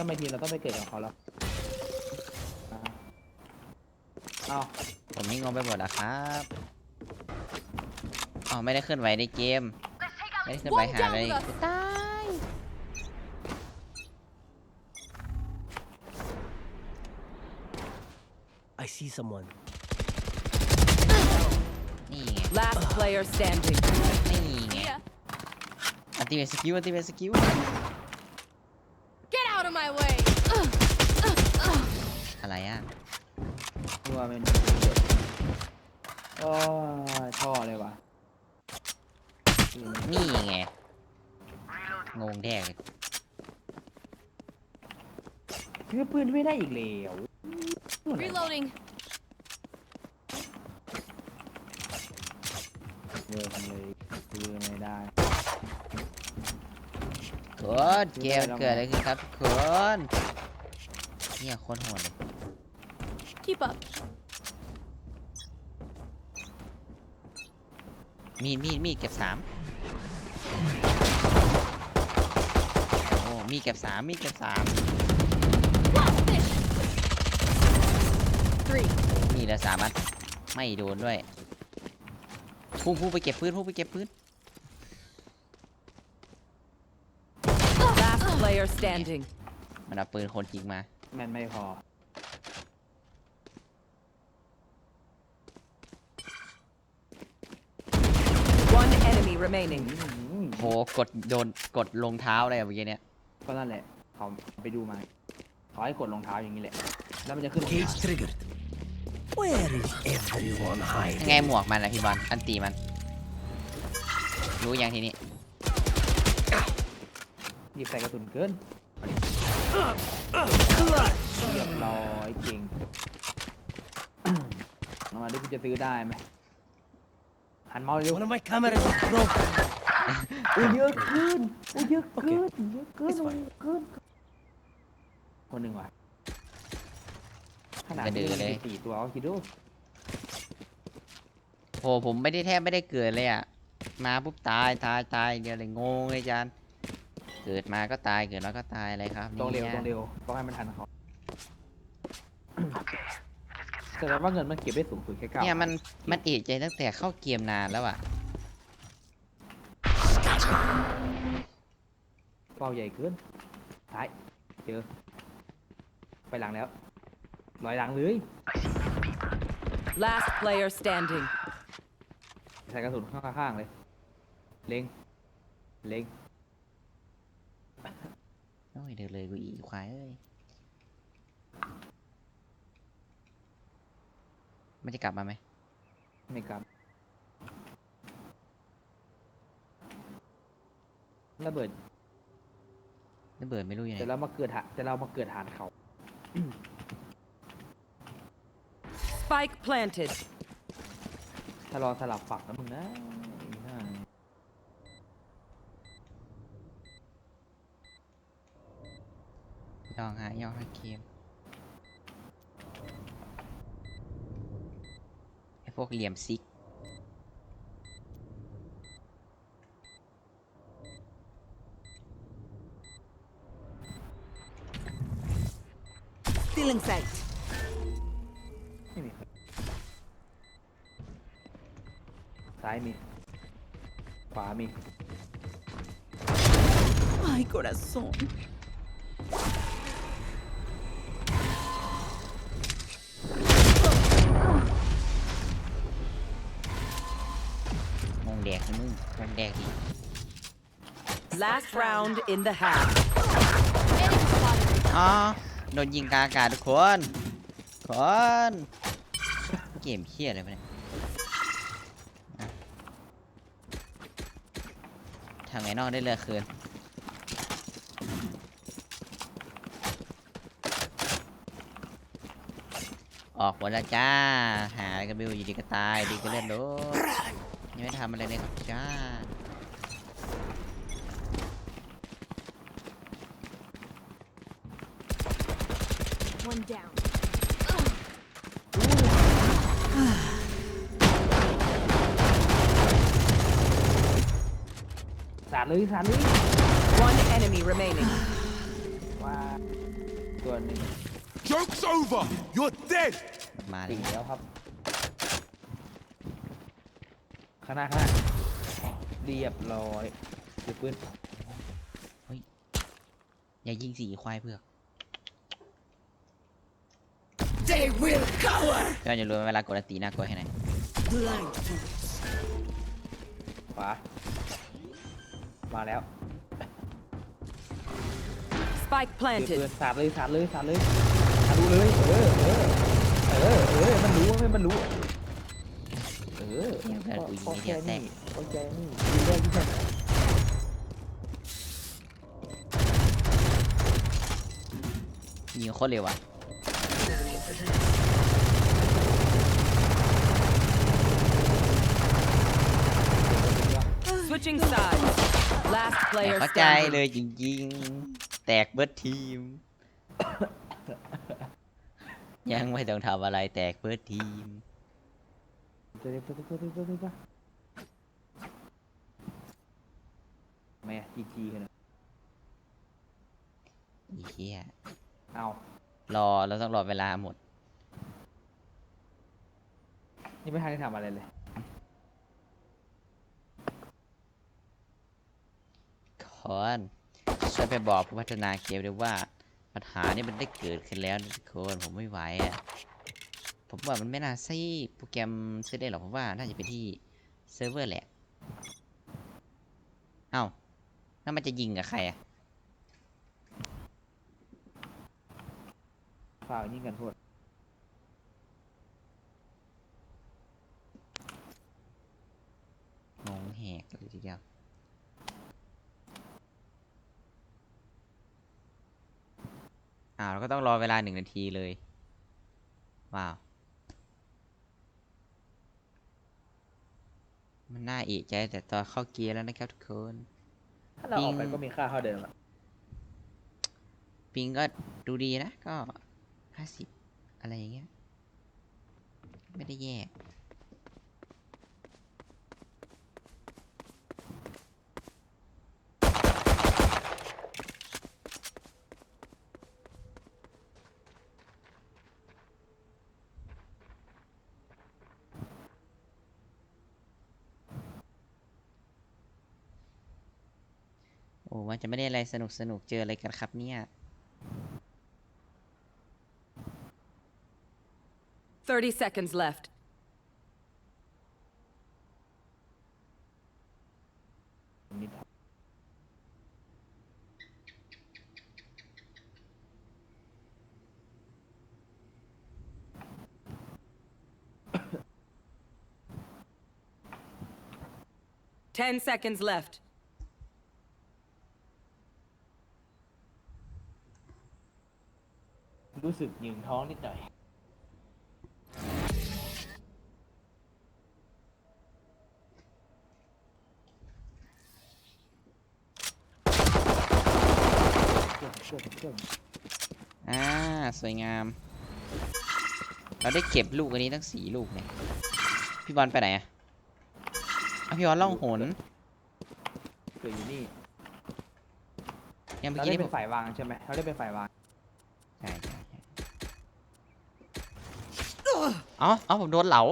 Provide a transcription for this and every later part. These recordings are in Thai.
ทำไมทีมเราต้องไปเกิดกับเขาแล้วอ่าเอาผมนี่งงไปหมดอะครับอ๋อไม่ได้เคลื่อนไหวในเกม ไม่ได้เคลื่อนไหวหาเลยกูตาย I see someone. นี่ไง Last player standing. นี่ไงอันติเมสกิลอันติเมสกิล ท่อเลยว่ะนี่ไง งงแดกเลยคือปืนไม่ได้อีกแล้ว Reloading. งงเลยปืนไม่ได้กดเกมเกิดอะไรขึ้นครับทุกคนเนี่ยโคนโหดเลย Keep up. มีดมีดมีดเก็บสามโอ้มีดเก็บสามมีดเก็บสาม Three. มีดละสามอันไม่โดนด้วยพุ่งพุ่งไปเก็บปืนพุ่งไปเก็บปืน Last player standing. มันเอาปืนคนจริงมา แมันไม่พอ One enemy remaining. อืมโหกดโดนกดลงเท้าอะไรอะเมื่อกี้เนี่ยก็นั่นแหละเขาไปดูมาเขาให้กดรองเท้าอย่างนี้แหละ แล้วมันจะขึ้นรอง Cage เท้า triggered. Where is everyone ยัง hiding? ไงหมวกมันอะพี่บอลอันตีมัน รู้ยังทีนี้หยิบใส่กระสุนเกิน Clutch. เรียบร้อยเก่ง เอามาดูคุณจะซื้อได้ไหม หันเมาส์เร็ว One of my cameras is broken. อุ้ยเยอะขึ้นอุ้ยเยอะเกินเยอะเกิน It's fine เยอะเกินคนหนึ่งว่ะขนาดกระดือเลย มีสี่ตัวเอาคิดดูโหผมไม่ได้แทบไม่ได้เกิดเลยอะมาปุ๊บตายตายตายเดียวเลยงงเลยจานเกิดมาก็ตายเกิดมาก็ตายอะไรครับตรงเร็วนี่ยตรงเร็วต้องให้มันทันเขา แสดงว่าเงินมันเก็บได้สูงสุดแค่เก้าเนี่ยมันมันเอะใจตั้งแต่เข้าเกมนานแล้วอะเป้าใหญ่เกินท้ายเจอ ไปหลังแล้วลอยหลังเลย Last player standing. ใส่กระสุนข้างๆเลย เล็ง เล็ง โอ้ยเดือดเลยกูอีควายเอ้ย มันจะกลับมาไหมไม่กลับระเบิดระเบิดไม่รู้ยังไงแต่เรามาเกิดหาแต่เรามาเกิดฐานเขา Spike planted. ถ้ารอสลับฝักนะมึงนะไอ้ห่าย่องฮะย่องฮะเกมไอพ วกเหลี่ยมซิก Still in sight. ไม่มีซ้ายมี ขวามี Ay, corazón. Last round in the half. อ๋อโดนยิงกลางอากาศทุกคนคนเกมเฮี้ยอะไรวะเนี่ยอะทางไหนนอกได้เรือคืน ออกหมดแล้วจ้า หาอะไรกันไม่รู้อยู่ดีก็ตาย ดีก็เล่นโดดยังไม่ทำอะไรเลยครับจ้า One down. สาด เลยสาดเลย One enemy remaining. ว้าตัวหนึ่ง Joke's over! You're dead! มาเลติ่ยงแล้วครับข้างหน้าข้างหน้าเรียบร้อยเก็บปืนอย่ายิงสีควายเผือก They will cower! พี่บอลจะรู้ไหมเวลากดอันตีน่ากลัวแค่ไหน Blind fools. ขวา มาแล้ว Spike เก็บปื planted. นสาดเลยสาดเลยสาดเลยสาดดูเลย เออ เออ เออ เออ มันรู้ไม่มันรู้ เออเดี๋ยวเพื่อนกูยิงพอไม่เดี๋แค่ยวแตกนี้พอแค่นี้ยิงได้ยิงได้ยิงโคตรเร็วอะ Switching sides. Last แต่ player เข้าใจ standing. เลยจริงๆ แตกเบิร์ดทีม ยังไม่ต้องทำอะไรแตกเบิร์ดทีม เดี๋ยวเดี๋ยวเดี๋ยวเดี๋ยวเดี๋ยวเดี๋ยวแม่จีจีกันนะไอ้เหี้ย เอารอเราต้องรอเวลาหมด นี่ไม่ทันได้ทำอะไรเลย คอนช่วยไปบอกผู้พัฒนาเกมด้วยว่า ปัญหานี้มันได้เกิดขึ้นแล้วนะทุกคนผมไม่ไหวอะผมว่ามันไม่น่าใช่โปรแกรมซื้อได้หรอกผมว่าน่าจะเป็นที่เซิร์ฟเวอร์แหละเอ้าแล้วมันจะยิงกับใครอะฝ่าวยิ่งกันโทษงงแหกเลยทีเดียว อ้าวเราก็ต้องรอเวลาหนึ่งนาทีเลย ว้าว มันน่าเอะใจแต่ตอนเข้าเกียร์แล้วนะครับทุกคน ถ้าเราออกไปปิงก็มีค่าเท่าเดิมอะปิงก็ดูดีนะ ก็ห้าสิบอะไรอย่างเงี้ย ไม่ได้แย่ โอ้มันจะไม่ได้อะไรสนุกสนุกเจออะไรกันครับเนี่ย 30 seconds left. นิด10 seconds left. รู้สึกหยึงท้องนิดหน่อยเครื่องเครื่องเครื่องอ่า สวยงาม เราได้เก็บลูกอันนี้ตั้งสี่ลูกเนี่ย พี่บอลไปไหนอะอะพี่บอลล่องหนเกิดอยู่นี่ยังเมื่อเรากี้ได้นี่ผเป็มนฝ่ายวางใช่ไหมเราได้เป็นฝ่ายวาง ใช่ใช่ใช่ เอ๋อเอาผมโดนเหลา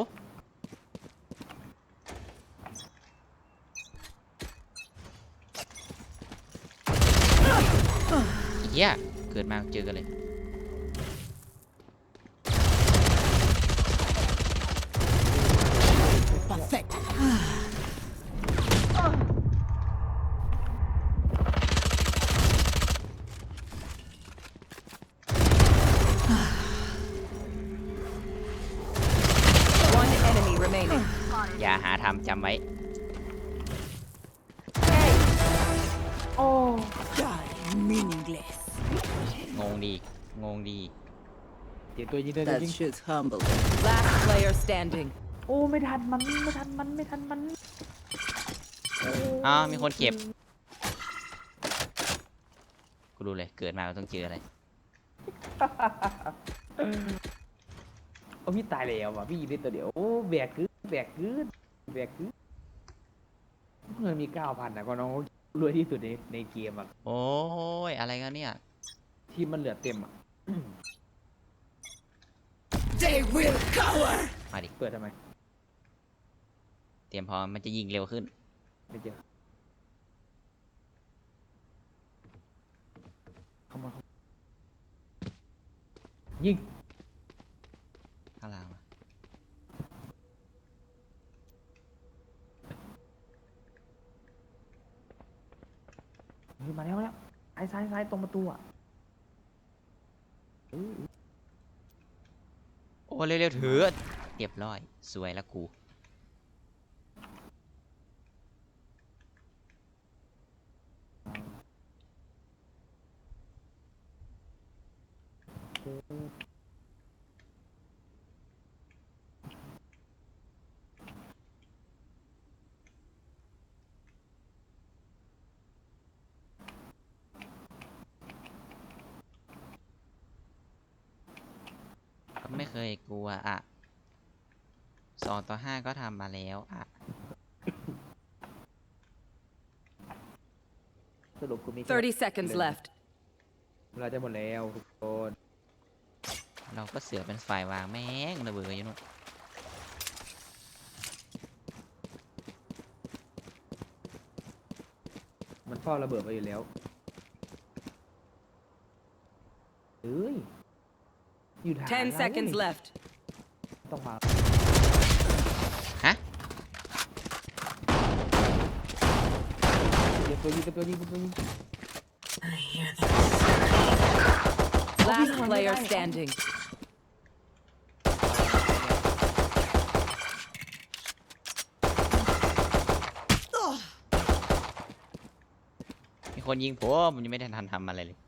เฮียเกิดมาเจอกันเลย อย่าหาทำจำไว้ Die meaningless. งงดี งงดี เดี๋ยวตัวยิงตัวยิง shit's humble. Last player standing. โอ้ ไม่ทันมัน ไม่ทันมัน ไม่ทันมันอ้าวมีคนเก็บ กูรู้เลย เกิดมาเราต้องเจออะไร โอ้พี่ตายแล้วว่ะพี่ยิงได้ตัวเดียว โอ้แบกกึ๊ด แบกกึ๊ดแบกกึ๊ดเงินมีเก้าพันนะก็น้องรวยที่สุดในในเกมอะ โอ้ยอะไรกันเนี่ย ทีมมันเหลือเต็มอะ They will cower. มาดิ เปิดทำไม เตรียมพร้อมมันจะยิงเร็วขึ้น ไม่เจอเข้ามาเข้ามายิง ข้างล่างมา ยมาแล้วมาแล้วซ้ายซ้ายซ้ายตรงประตูอะเออโอ้เร็วๆเถือะเรียบร้อย สวยแล้วกู ไม่เคยกลัวอะสอง ต่อห้าก็ทำมาแล้วอะสรุปกูมีแค่30 seconds left. เราจะหมดแล้วทุกคนเราก็เสือเป็นฝ่ายวางแม่งระเบิดอยู่นู่นมันเฝ้าระเบิดไปอยู่แล้วเฮ้ยอยู่ฐาน10เรา seconds เว้ย left. ต้องมา ฮะ เดี๋ยว ตัวยิงตัวยิงตัวยิง Last player standing. มีคนยิงผมผมยังไม่ได้ทันทำอะไรเลย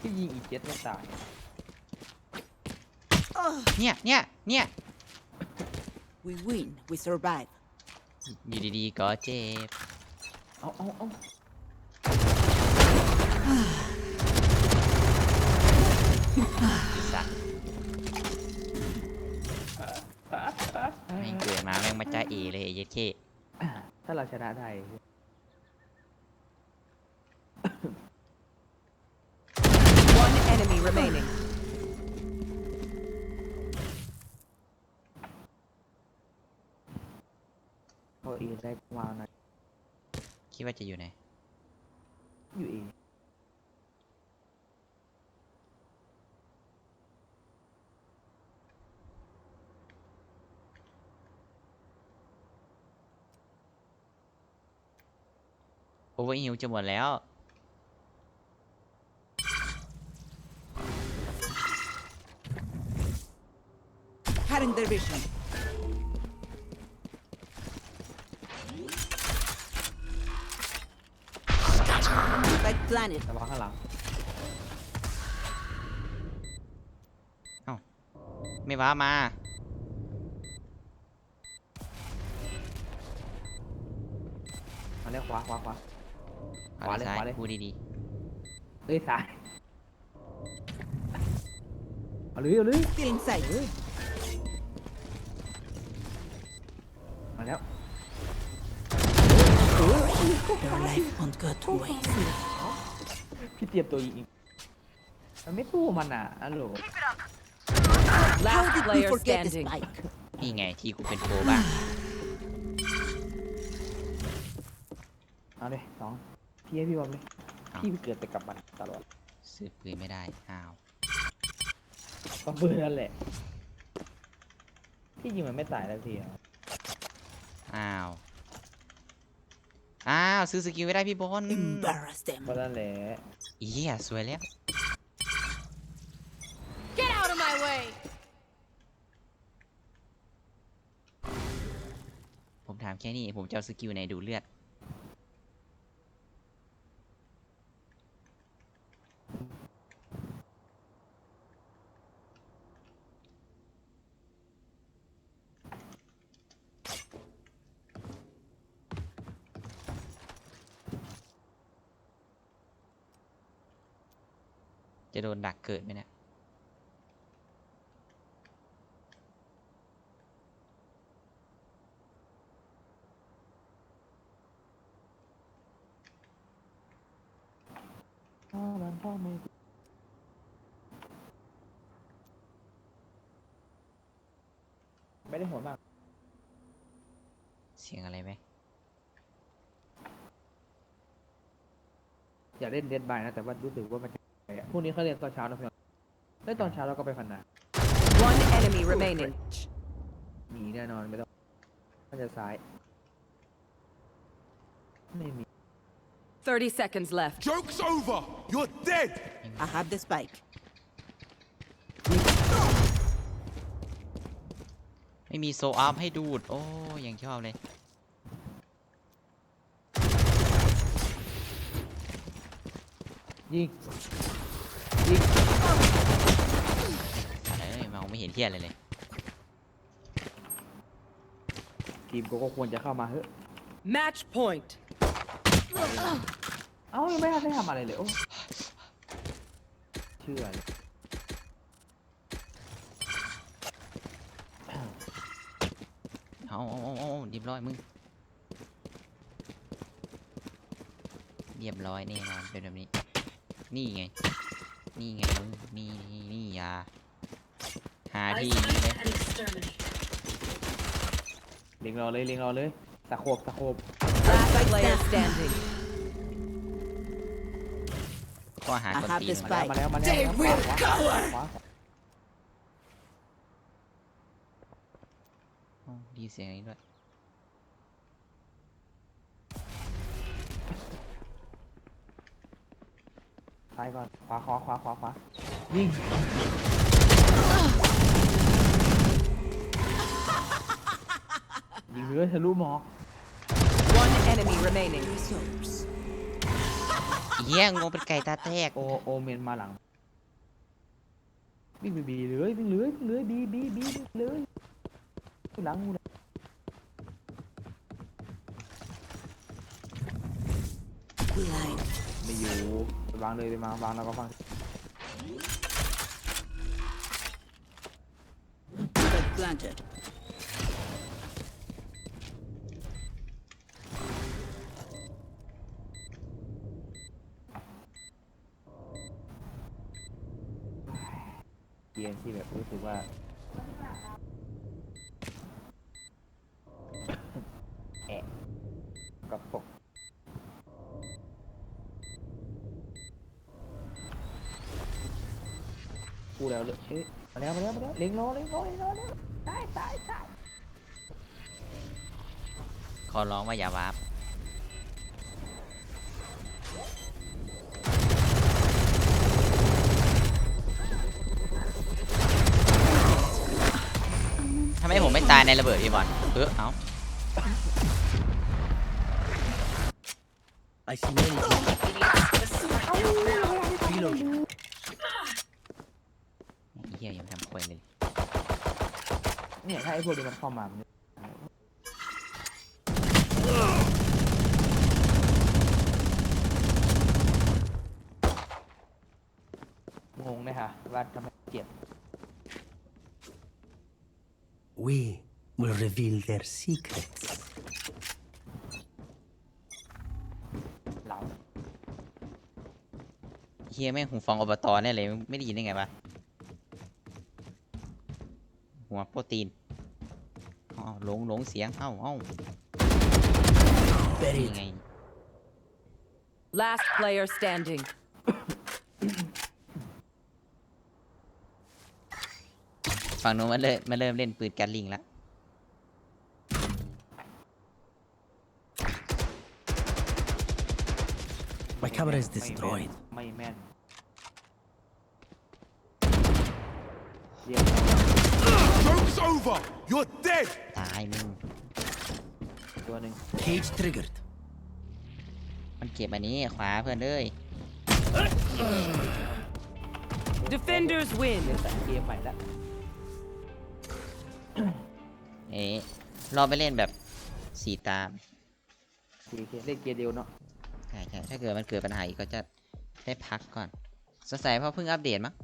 ที่ยิงอีกเจ็ดไม่ตายเนี่ยเนี่ยเนี่ย We win. We survive. อยู่ดีๆก็เจ็บ เอาเอาเอาสัตว์แม่งเกิดมาแม่งมาจ้าเอเลยไอ้เย็ดเคถ้าเราชนะได้ เอได้วางหนะคิดว่าจะอยู่ไหน อยู่เอโอเวอร์ฮิวจะหมดแล้ว Cutting their vision. Like planet. ระวังข้างหลัง ไม่ว้ามา มาแล้วขวาขวาขวา ขวาหรือขวาเลยซ้ายขวาเลย พูดดีเอ้ยซ้ายเอาเลยเอาเลย Still inside. มาแล้ว Your life won't go to waste. พี่เตรียมตัวยิงอีกมันไม่สู้มันอะอันโหล How Last did we player forget the standing. spike? ๆนี่ไงที่กูเป็นโปรบ้างเอาเลยสองพี่ให้พี่บอมเลยเอาพี่เกิดแต่กับมันตลอดซื้อปืนไม่ได้อ้าวก็เบื่อนั่นแหละพี่ยิงมันไม่ตายแล้วทีอะอ้าวอ้าวซื้อสกิลไม่ได้พี่บอล Embarrass them. ก็นั่นแหละ เหี้ยสวยแล้ว Get out of my way! ผมถามแค่นี้ ผมจะเอาสกิลไหนดูเลือด นดักเกิดไหมเนี่ยไม่ได้หัวมาก เสียงอะไรไหมอย่าเล่นเดนใบนะ แต่ว่ารู้สึกว่ามัน พรุ่งนี้เขาเรียนตอนเช้านะพี่น้องเล่นตอนเช้าเราก็ไปพันนา One enemy remaining. มีแน่นอนไม่ต้องน่าจะซ้าย ไม่มี 30 seconds left. Joke's over. You're dead. I have the spike. ไม่มีโซอัพให้ดูด โอ้ยังชอบเลย ยิง ยิงอะไรเอ้ยมองไม่เห็นเที่ยอะไรเลย ทีมกูก็ควรจะเข้ามาเฮ้ย Match point. เอ้ายังไม่ทันได้ทำอะไรเลยโอ้เชื่อเลยเอาเอาเอาเอาเรียบร้อยมึง เรียบร้อยแน่นอนเป็นแบบนี้ นี่ไง นี่ไงมึงนี่นี่นี่อยาหาที่ยิงเลยเล็งเราเลยเล็งเราเลยตะโขบตะโขบ Last player standing. ข้อหา I คน have ตี the น spike. มาแล้วมาแล้วมาแล้วขวาขวาขวาขวาอ๋อดีเสียงนี้ด้วยายก่อน ขวาขวาขวาขวาขวายิงยิงเลยทะลุหมอก One enemy remaining. Resource. เหี้ยงงเป็นไก่ตาแตกโอโอเมนมาหลัง วิ่งไปบีเลยวิ่งเลยวิ่งเลยบีบีบีวิ่งเลยหลังกูเลย Blind. ไม่อยู่ไป วางเลยไปมาวางแล้วก็ฟัง Spike planted. เกมที่แบบรู้สึกว่า แอะกับปกกูแล้วเลยเอ๊ะมา แล้วมาแล้วมาแล้วเล็งรอเล็งรอเล็งรอเล็งรอตายตายตายขอร้องว่าอย่าวาร์ปทำไมผมไม่ตายในระเบิดพี่บอลเออเอา I see many people. Reload. เฮียยังทำควยเลย เนี่ยถ้าไอ้พวกนี้มันเข้ามามันงงเลยค่ะว่าทำไมเจ็บ We will reveal their secrets. เหลาเฮียแม่งหูฟังอบตแน่เลยไม่ได้ยินได้ไงวะ หัวโปรตีนเอ้าหลงหลงเสียง เอ้าเอ้านี่ Buried. ไง Last player standing. ฝั่งนู้นมันเริ่มมันเริ่มเล่นปืนแกลลิงแล้ว My camera is ไม่แม่น destroyed. ไม่แม่นเยี่ยม Joke's over. You're dead. ตายมึงตัวหนึ่ง Cage triggered. มันเก็บอันนี้ขวาเพื่อนเอ้ย Defenders เล่น win. แต่เกมใหม่ละเอ๊ะรอไปเล่นแบบสีตามเกมเล่นเกมเดียวเนาะใช่ใช่ถ้าเกิดมันเกิดปัญหาอีกก็จะได้พักก่อนสงสัยเพราะเพิ่งอัปเดตมั้ง